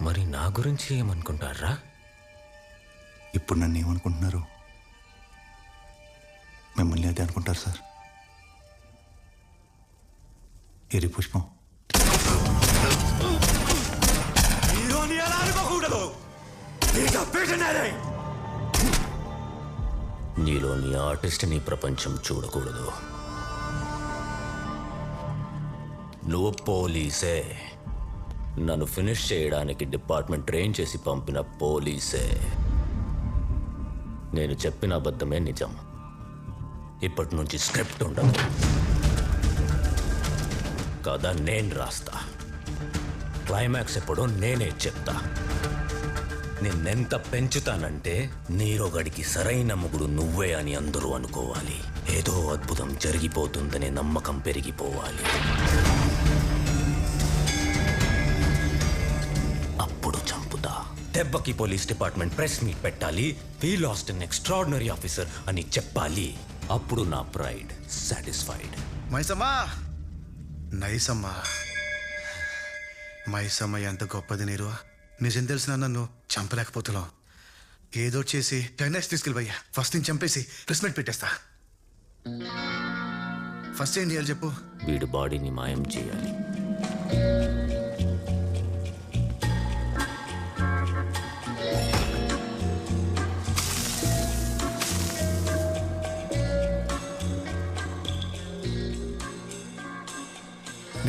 మరి నా గురించి ఏమనుకుంటారా? ఇప్పుడు నన్ను ఏమనుకుంటున్నారు? మిమ్మల్ని అదే అనుకుంటారు సార్. ఎరి పుష్పం? అనుకోకూడదు. నీలోని ఆర్టిస్ట్ని ప్రపంచం చూడకూడదు. నువ్వు పోలీసే. నన్ను ఫినిష్ చేయడానికి డిపార్ట్మెంట్ ట్రైన్ చేసి పంపిన పోలీసే. నేను చెప్పిన అబద్ధమే నిజం. ఇప్పటి నుంచి స్క్రిప్ట్ ఉండదు. కథ నేను రాస్తా. క్లైమాక్స్ ఎప్పుడో నేనే చెప్తా. నిన్నెంత పెంచుతానంటే నీరోగడికి సరైన ముగుడు నువ్వే అని అందరూ అనుకోవాలి. ఏదో అద్భుతం జరిగిపోతుందనే నమ్మకం పెరిగిపోవాలి. దెబ్బకి పోలీస్ డిపార్ట్మెంట్ ప్రెస్ మీట్ పెట్టాలి. We lost an extraordinary officer అని చెప్పాలి. అప్పుడు నా ప్రైడ్ సాటిస్ఫైడ్. మైసమ్మా! నైసమ్మా! మైసమ్మ ఎంత గొప్పది నీరు. నిజం తెలిసిన నన్ను చంపలేకపోతున్నావు. ఏదో చేసి టెన్నెక్స్ తీసుకెళ్ళిపోయా ఫస్ట్ నేను చంపేసి ప్రెస్ మీట్ పెట్టేస్తా. ఫస్ట్ ఏం చేయాలి చెప్పు? వీడి బాడీని మాయం చేయాలి.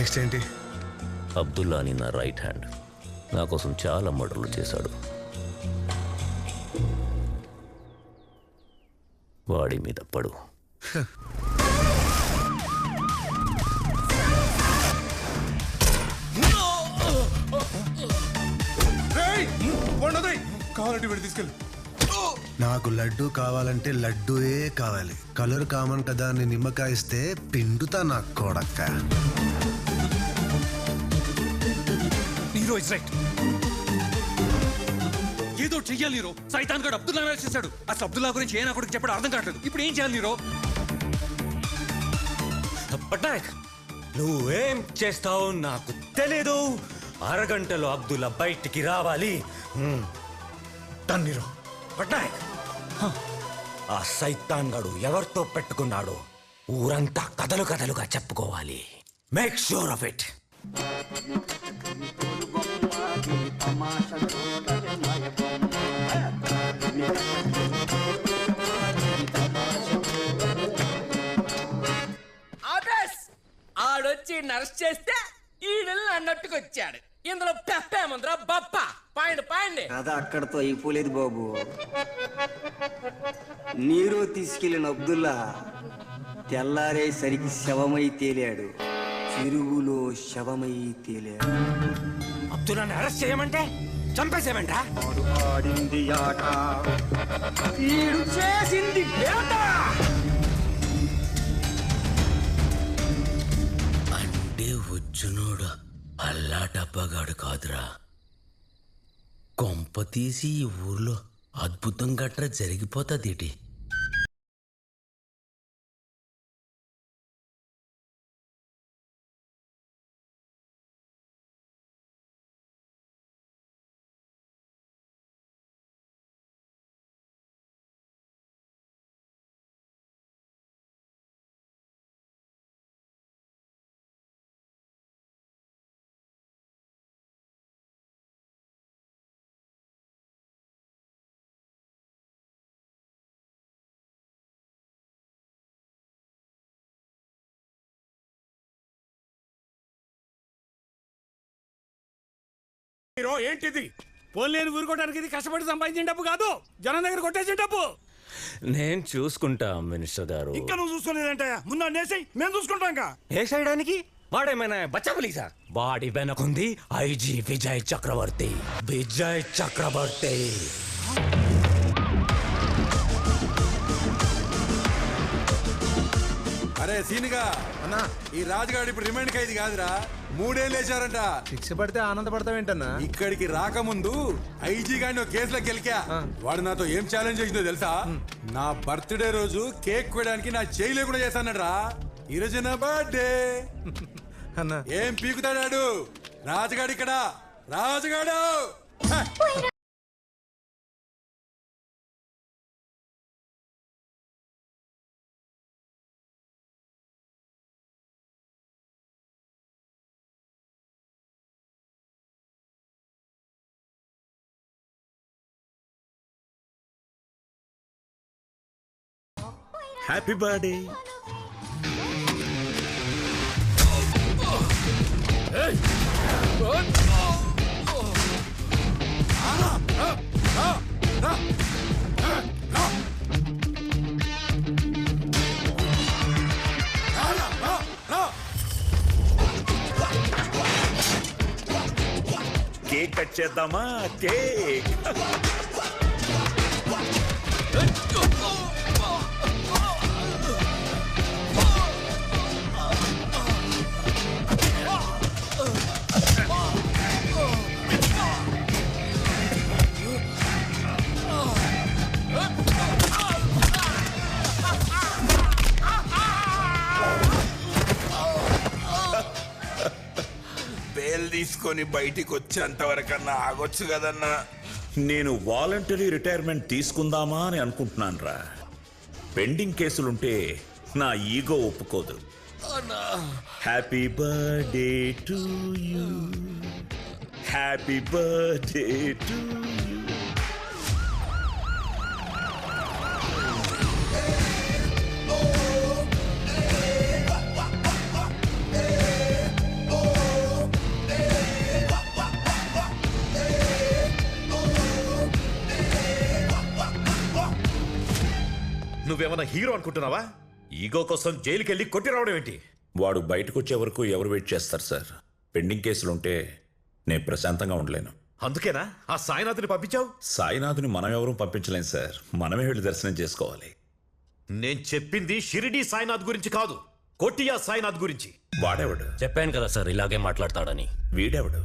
నెక్స్ట్ ఏంటి? అబ్దుల్లా అని నా రైట్ హ్యాండ్. నా కోసం చాలా మర్డర్లు చేశాడు. వాడి మీద పడు. కావాలంటే వీడు తీసుకెళ్ళి. నాకు లడ్డు కావాలంటే లడ్డూయే కావాలి. కలర్ కామన్ కదా అని నిమ్మకాయ ఇస్తే పిండుతా నా కొడక్క హీరో ఇస్ రైట్. ఏదో చెయ్యాలి హీరో. సైతాన్ గడు అబ్దుల్లా చేశాడు. అసలు అబ్దుల్లా గురించి ఏ నా కొడుకు చెప్పడం అర్థం కావట్లేదు. ఇప్పుడు ఏం చేయాలి హీరో? పట్నాయక్ నువ్వేం చేస్తావు నాకు తెలీదు. అరగంటలో అబ్దుల్లా బయటికి రావాలి. తన్నిరు పట్నాయక్ ఆ సైతాన్ గడు ఎవరితో పెట్టుకున్నాడు ఊరంతా కథలు కథలుగా చెప్పుకోవాలి. మేక్ షూర్ ఆఫ్ ఇట్ ఆడొచ్చి నర్స్ చేస్తే ఈడల్ని అన్నట్టుకొచ్చాడు ఇందులో పెప్పేముందిరా బప్ప. పాయండి పాయండి. కథ అక్కడతో అయిపోలేదు బాబు? నీరు తీసుకెళ్ళిన అబ్దుల్లా తెల్లారేసరికి శవమై తేలాడు. చెరువులో శవమై తేలాడు. అబ్దుల్లాని అరెస్ట్ చేయమంటే చంపేసేమంటా ఆడింది ఆట. ఈడు చేసింది వేట అంటే వచ్చునోడు అల్లా డబ్బగాడు కాదురా. కొంప తీసి ఈ ఊర్లో అద్భుతం గట్రా జరిగిపోతుంది హీరో ఏంటిది? పోలేని ఊరుకోవడానికి ఇది కష్టపడి సంపాదించిన డబ్బు కాదు. జనం దగ్గర కొట్టేసిన డబ్బు. నేను చూసుకుంటా మినిస్టర్ గారు. ఇంకా నువ్వు చూసుకోలేదంటే ముందు నేసి మేము చూసుకుంటాం ఇంకా. వేసేయడానికి వాడేమైనా బచ్చబులీసా వాడి వెనకుంది ఐజీ విజయ్ చక్రవర్తి. విజయ్ చక్రవర్తి. అరే సీనిగా. అన్నా ఈ రాజుగాడు ఇప్పుడు రిమైండ్ ఖైదీ కాదురా. మూడేళ్ళు వేశారంట. శిక్ష పడితే ఆనందపడతావేంటన్నా? ఇక్కడికి రాకముందు ఐజీ గాని ఒక కేసులో గెలికా. వాడు నాతో ఏం ఛాలెంజ్ చేసిందో తెలుసా? నా బర్త్డే రోజు కేక్ కోయడానికి నా చేయి లేకుండా చేశానరా ఈ రోజు నా బర్త్డే అన్నా. ఏం పీకుతాడాడు? రాజుగాడు ఇక్కడ. రాజుగాడు! హ్యాపీ బర్త్డే కేక్ కట్ చేద్దామా? కేక్ తీసుకొని బయటికి వచ్చేంత వరకన్నా ఆగొచ్చు కదన్నా. నేను వాలంటరీ రిటైర్మెంట్ తీసుకుందామా అని అనుకుంటున్నాను రా పెండింగ్ కేసులుంటే నా ఈగో ఒప్పుకోదు. Happy birthday to you happy birthday to you నువ్వేమన్నా హీరో అనుకుంటున్నావా? ఈగో కోసం జైలుకి వెళ్ళి కొట్టి రావడం ఏంటి? వాడు బయటకు వచ్చే వరకు ఎవరు వెయిట్ చేస్తారు సార్? పెండింగ్ కేసులుంటే నేను ప్రశాంతంగా ఉండలేను. అందుకేనా? ఆ సాయినాథ్ని పంపించావు? సాయినాథుని మనం ఎవరూ పంపించలేం సార్. మనమే వెళ్ళి దర్శనం చేసుకోవాలి. నేను చెప్పింది షిరిడి సాయినాథ్ గురించి కాదు కొట్టియా సాయినాథ్ గురించి. వాడెవడు? చెప్పాను కదా సార్ ఇలాగే మాట్లాడతాడని. వీడెవడు?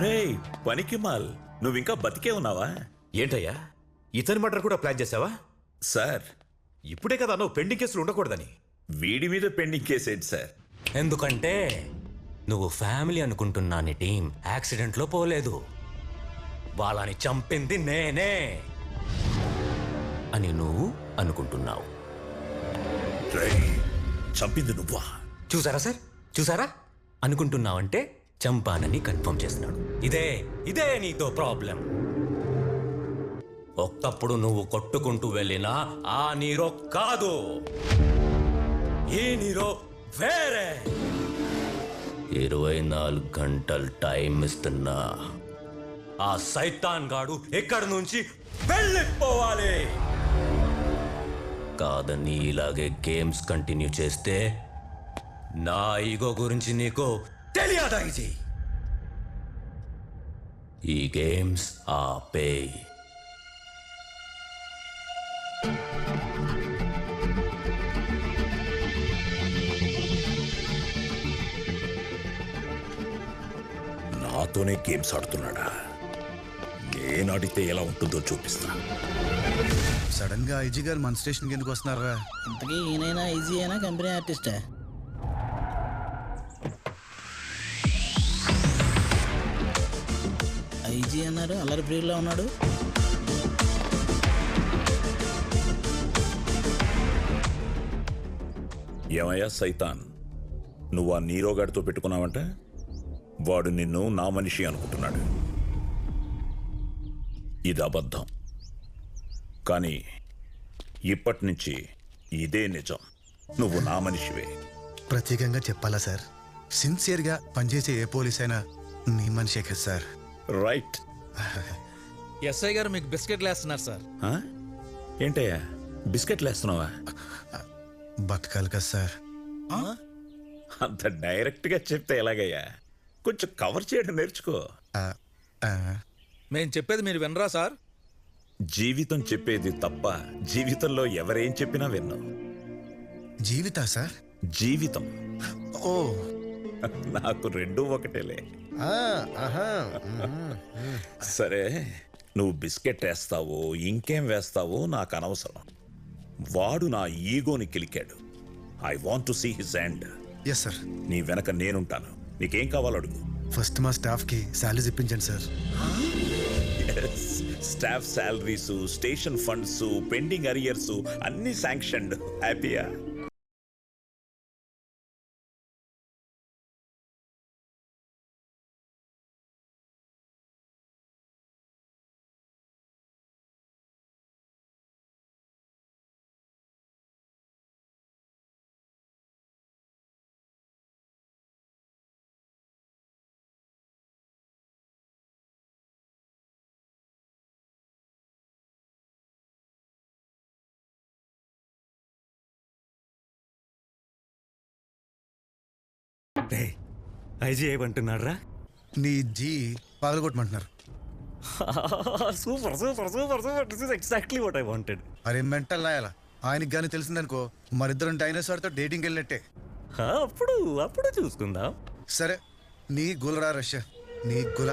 రే పనికి మాల్. నువ్వింకా బతికే ఉన్నావా? ఏంటయ్యా? ఇతని మర్డర్ కూడా ప్లాన్ చేసావా? సార్. ఇప్పుడే కదా నువ్వు పెండింగ్ కేసులు ఉండకూడదని. వీడి మీద పెండింగ్ కేసేంటి సార్? ఎందుకంటే నువ్వు ఫ్యామిలీ అనుకుంటున్నా నీ టీం యాక్సిడెంట్లో పోలేదు. వాళ్ళని చంపింది నేనే అని నువ్వు అనుకుంటున్నావు. చంపింది నువ్వా? చూసారా సార్? చూసారా? అనుకుంటున్నావంటే చంపానని కన్ఫర్మ్ చేస్తున్నాడు. ఇదే ఇదే నీతో ప్రాబ్లం. ఒక్కప్పుడు నువ్వు కొట్టుకుంటూ వెళ్ళినా ఆ నీరో కాదు. ఈ నీరో వేరే. ఇరవై నాలుగు గంటలు టైం ఇస్తున్నా. ఆ సైతాన్ గాడు ఇక్కడి నుంచి వెళ్ళిపోవాలి. కాదని ఇలాగే గేమ్స్ కంటిన్యూ చేస్తే నా ఈగో గురించి నీకు తెలియదా ఇది? ఈ గేమ్స్ ఆపే. నాతోనే గేమ్స్ ఆడుతున్నాడా? నేనాడితే ఎలా ఉంటుందో చూపిస్తా. సడన్గా ఐజీ గారు మన స్టేషన్కి ఎందుకు వస్తున్నారా ఇంతకీ ఈయనైనా ఈజీ అయినా కంపెనీ ఆర్టిస్టా? ఐజీ అన్నారు అల్లరి ప్రియుల్లో ఉన్నాడు. ఏమయ్యా సైతాన్ నువ్వు ఆ నీరోగాడితో పెట్టుకున్నావంట? వాడు నిన్ను నా మనిషి అనుకుంటున్నాడు. ఇది అబద్ధం. కానీ ఇప్పటి నుంచి ఇదే నిజం. నువ్వు నా మనిషివే. ప్రత్యేకంగా చెప్పాలా సార్? సిన్సియర్గా పనిచేసే ఏ పోలీస్ అయినా నీ మనిషే కదా సార్. రైట్. ఎస్ఐ గారు మీకు బిస్కెట్లు వేస్తున్నారు సార్? ఏంటయ్యా? బిస్కెట్లు వేస్తున్నావా? బతకాలి కదా సార్. అంత డైరెక్ట్గా చెప్తే ఎలాగయ్యా? కొంచెం కవర్ చేయడం నేర్చుకో. మేము చెప్పేది మీరు వినరా సార్? జీవితం చెప్పేది తప్ప జీవితంలో ఎవరేం చెప్పినా విన్ను. జీవితా సార్? జీవితం. ఓ. నాకు రెండూ ఒకటేలే. సరే నువ్వు బిస్కెట్ వేస్తావో ఇంకేం వేస్తావో నాకు అనవసరం. వాడు నా ఈగోని కిలికాడు. I want to see his end yes sir నీ వెనక నేనుంటాను. నీకేం కావాలో అడుగు. ఫస్ట్ మా స్టాఫ్కి శాలరీస్ ఇప్పించండి sir staff salaries station funds pending arrears అన్ని శాంక్షన్డ్ హ్యాపీయా ఐజీ ఏమంటున్నారా నీ జీ పగలగొట్టమంటున్నారు. Super super super super. This is exactly what I wanted అరే మెంటల్ నాయాల ఆయనకి కానీ తెలిసిందనుకో మరిద్దరం డైనోసార్తో డేటింగ్ వెళ్ళినట్టే. అప్పుడు అప్పుడు చూసుకుందాం. సరే నీ గులరా రష్య నీ గుల.